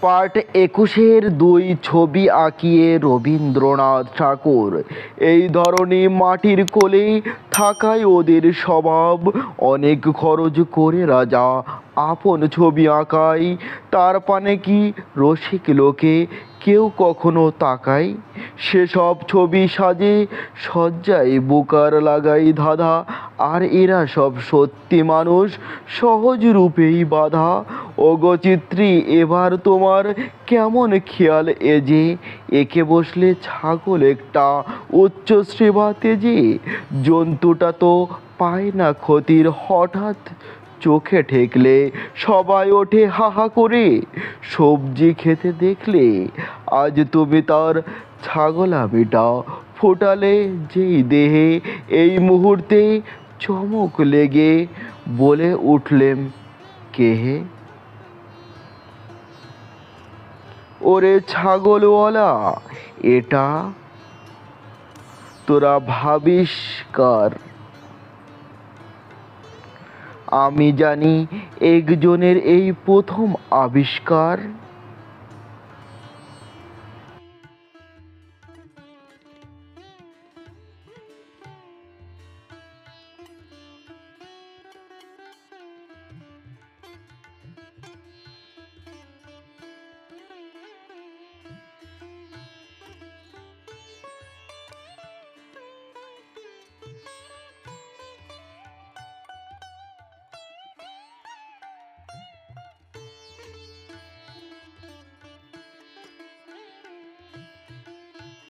Part একুশের দুই ছবি আঁকিয়ে রবীন্দ্রনাথ ঠাকুর। এই ধরনের মাটির কোলে থাকায় ওদের স্বভাব অনেক খরচ করে রাজা। আপন ছবি আঁকায়, তার পানে কি রসিক লোকে কেউ কখনো তাকায়? সেসব ছবি সাজে সজ্জায় বোকার লাগাই ধাঁধা। আর এরা সব সত্যি মানুষ, সহজ রূপেই বাধা। অগচিত্রী এবার তোমার কেমন খেয়াল এ যে? একে বসলে ছাগল একটা উচ্চ সেবা তেজে। জন্তুটা তো পায় না ক্ষতির, হঠাৎ চোখে ঠেকলে সবাই ওঠে হাহা করে। সবজি খেতে দেখলে আজ তুমি তার ছাগলামিটা ফোটালে যেই দেহে। এই মুহূর্তে চমক লেগে বলে উঠলেম কেহে ওরে ছাগলওয়ালা এটা তোরা ভাবিস কার? আমি জানি একজনের এই প্রথম আবিষ্কার।